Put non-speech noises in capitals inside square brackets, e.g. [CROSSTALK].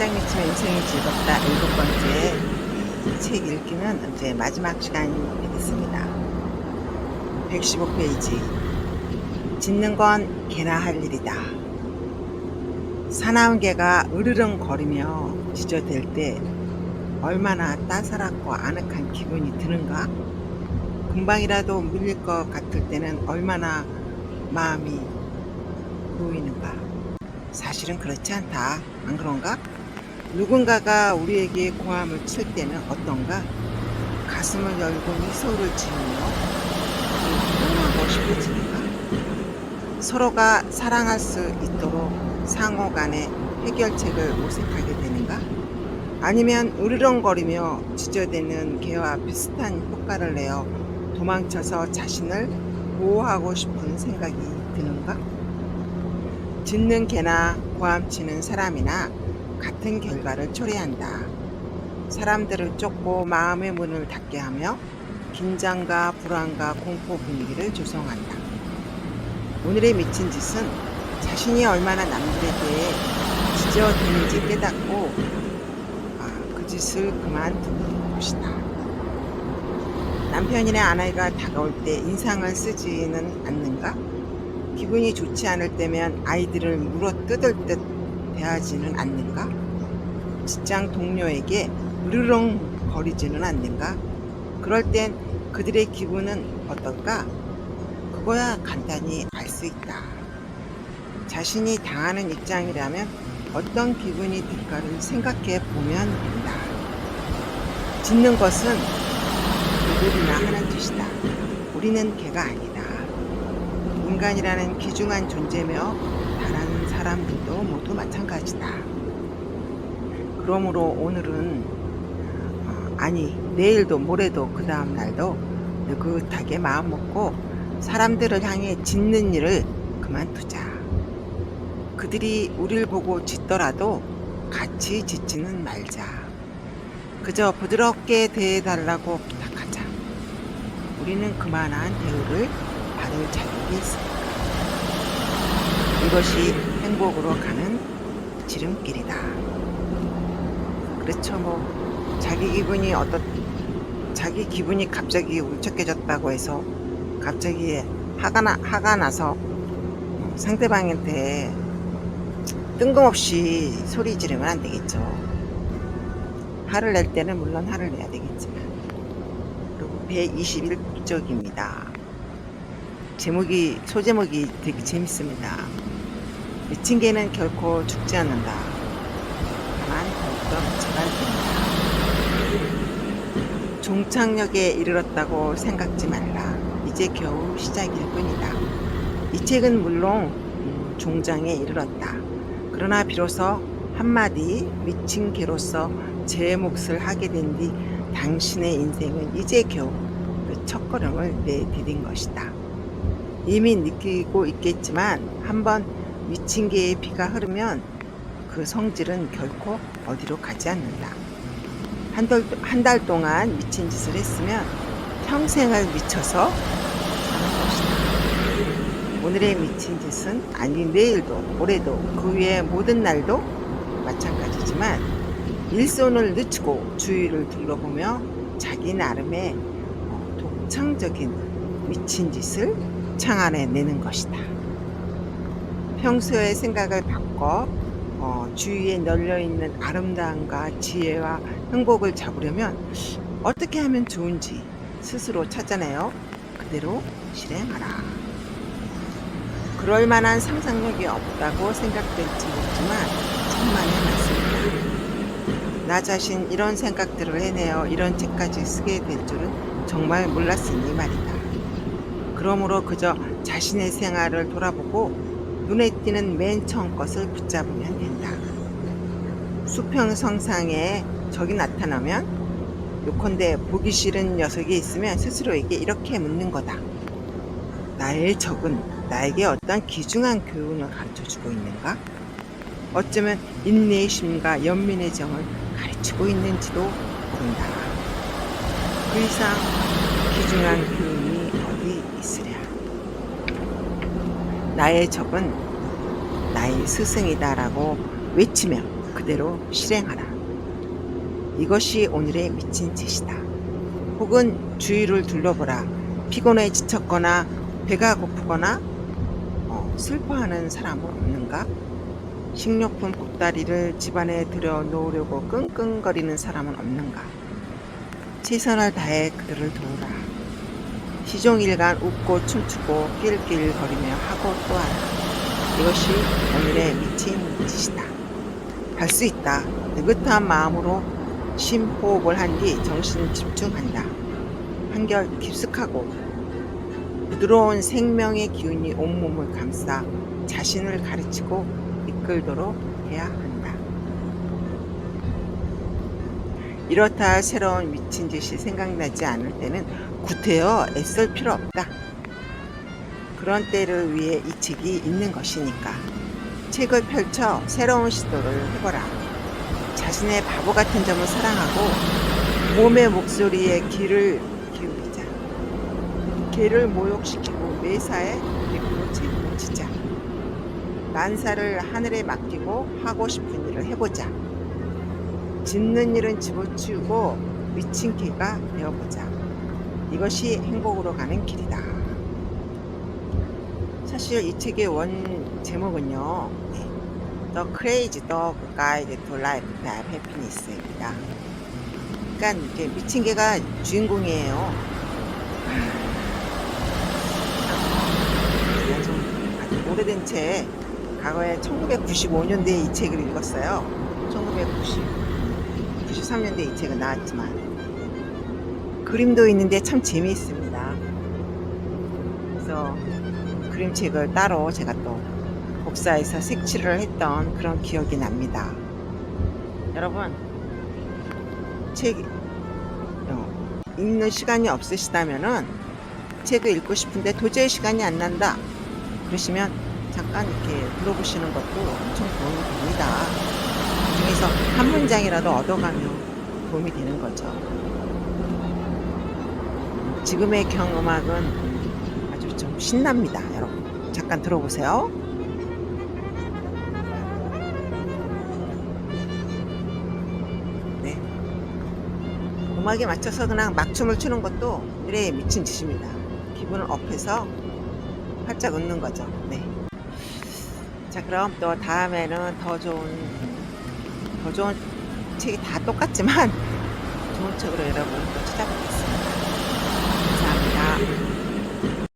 짝미치면 인생이 즐겁다 일곱 번째 이책 읽기는 이제 마지막 시간이 되겠습니다. 115페이지 짓는 건 개나 할 일이다. 사나운 개가 으르렁 거리며 지저댈 때 얼마나 따사롭고 아늑한 기분이 드는가? 금방이라도 물릴 것 같을 때는 얼마나 마음이 놓이는가? 사실은 그렇지 않다. 안 그런가? 누군가가 우리에게 고함을 칠 때는 어떤가? 가슴을 열고 미소를 지으며 표현하고 싶어지는가? 서로가 사랑할 수 있도록 상호 간의 해결책을 모색하게 되는가? 아니면 으르렁거리며 지저대는 개와 비슷한 효과를 내어 도망쳐서 자신을 보호하고 싶은 생각이 드는가? 짖는 개나 고함치는 사람이나 같은 결과를 초래한다. 사람들을 쫓고 마음의 문을 닫게 하며 긴장과 불안과 공포 분위기를 조성한다. 오늘의 미친 짓은 자신이 얼마나 남들에 대해 지저대는지 깨닫고 아, 그 짓을 그만두는 것이다. 남편이나 아내가 다가올 때 인상을 쓰지는 않는가? 기분이 좋지 않을 때면 아이들을 물어 뜯을 듯 대하지는 않는가? 직장 동료에게 으르렁 거리지는 않는가? 그럴 땐 그들의 기분은 어떨까? 그거야 간단히 알 수 있다. 자신이 당하는 입장이라면 어떤 기분이 들까를 생각해 보면 된다. 짓는 것은 그들이나 하는 짓이다. 우리는 개가 아니다. 인간이라는 귀중한 존재며 사람들도 모두 마찬가지다. 그러므로 오늘은 어, 아니 내일도 모레도 그 다음 날도 느긋하게 마음 먹고 사람들을 향해 짓는 일을 그만두자. 그들이 우리를 보고 짓더라도 같이 짓지는 말자. 그저 부드럽게 대해달라고 부탁하자. 우리는 그만한 대우를 받을 자격이 있습니다. 이것이 행복으로 가는 지름길이다. 그렇죠, 뭐 자기 기분이 어떻 자기 기분이 갑자기 울적해졌다고 해서 갑자기 화가 나 화가 나서 상대방한테 뜬금없이 소리 지르면 안 되겠죠. 화를 낼 때는 물론 화를 내야 되겠지만. 그리고 121쪽입니다. 제목이 소제목이 되게 재밌습니다. 미친 개는 결코 죽지 않는다. 다만 더욱더 재발된다. 종착역에 이르렀다고 생각지 말라. 이제 겨우 시작일 뿐이다. 이 책은 물론 음, 종장에 이르렀다. 그러나 비로소 한마디 미친 개로서 제 몫을 하게 된 뒤 당신의 인생은 이제 겨우 그 첫걸음을 내디딘 것이다. 이미 느끼고 있겠지만 한번 미친 개의 피가 흐르면 그 성질은 결코 어디로 가지 않는다. 한 달, 한달 동안 미친 짓을 했으면 평생을 미쳐서 사는 것이다. 오늘의 미친 짓은 아니 내일도 모레도 그 위에 모든 날도 마찬가지지만 일손을 늦추고 주위를 둘러보며 자기 나름의 어, 독창적인 미친 짓을 창안해내는 것이다. 평소의 생각을 바꿔 어, 주위에 널려 있는 아름다움과 지혜와 행복을 잡으려면 어떻게 하면 좋은지 스스로 찾아내어 그대로 실행하라. 그럴 만한 상상력이 없다고 생각될지 모르지만 천만의 말씀이다. 나 자신 이런 생각들을 해내어 이런 책까지 쓰게 될 줄은 정말 몰랐으니 말이다. 그러므로 그저 자신의 생활을 돌아보고 눈에 띄는 맨 처음 것을 붙잡으면 된다. 수평성상에 적이 나타나면 요컨대 보기 싫은 녀석이 있으면 스스로에게 이렇게 묻는 거다. 나의 적은 나에게 어떤 귀중한 교훈을 가르쳐 주고 있는가? 어쩌면 인내의 심과 연민의 정을 가르치고 있는지도 모른다. 그 이상 귀중한 교훈이 어디 있으랴. 나의 적은 나의 스승이다라고 외치며 그대로 실행하라. 이것이 오늘의 미친 짓이다. 혹은 주위를 둘러보라. 피곤해 지쳤거나 배가 고프거나 어, 슬퍼하는 사람은 없는가? 식료품 보따리를 집안에 들여 놓으려고 끙끙거리는 사람은 없는가? 최선을 다해 그들을 도우라. 시종일관 웃고 춤추고 낄낄 거리며 하고 또 하라. 이것이 오늘의 미친 짓이다. 할 수 있다. 느긋한 마음으로 심호흡을 한 뒤 정신 집중한다. 한결 깊숙하고 부드러운 생명의 기운이 온몸을 감싸 자신을 가르치고 이끌도록 해야 한다. 이렇다 할 새로운 미친 짓이 생각나지 않을 때는 구태여 애쓸 필요 없다. 그런 때를 위해 이 책이 있는 것이니까. 책을 펼쳐 새로운 시도를 해보라. 자신의 바보 같은 점을 사랑하고 몸의 목소리에 귀를 기울이자. 개를 모욕시키고 매사에 대꾸로 책임을 지자. 만사를 하늘에 맡기고 하고 싶은 일을 해보자. 짓는 일은 집어치우고 미친 개가 되어보자. 이것이 행복으로 가는 길이다. 사실 이 책의 원 제목은요. 네. The Crazy Dog Guide to Life by Happiness입니다. 그러니까 미친 개가 주인공이에요. 오래된 책. 과거에 1995년대에 이 책을 읽었어요. 1990, 93년대에 이 책은 나왔지만 그림도 있는데 참 재미있습니다. 그래서 그림책을 따로 제가 또 복사해서 색칠을 했던 그런 기억이 납니다. 여러분 책 어, 읽는 시간이 없으시다면은 책을 읽고 싶은데 도저히 시간이 안 난다 그러시면 잠깐 이렇게 들어보시는 것도 엄청 도움이 됩니다. 중에서 한 문장이라도 얻어가면 도움이 되는 거죠. 지금의 경음악은 아주 좀 신납니다, 여러분. 잠깐 들어보세요. 네. 음악에 맞춰서 그냥 막춤을 추는 것도 일에 미친 짓입니다. 기분을 업해서 활짝 웃는 거죠. 네. 자, 그럼 또 다음에는 더 좋은, 더 좋은 책이 다 똑같지만 [LAUGHS] 좋은 책으로 여러분 또 찾아뵙겠습니다. ค่ะ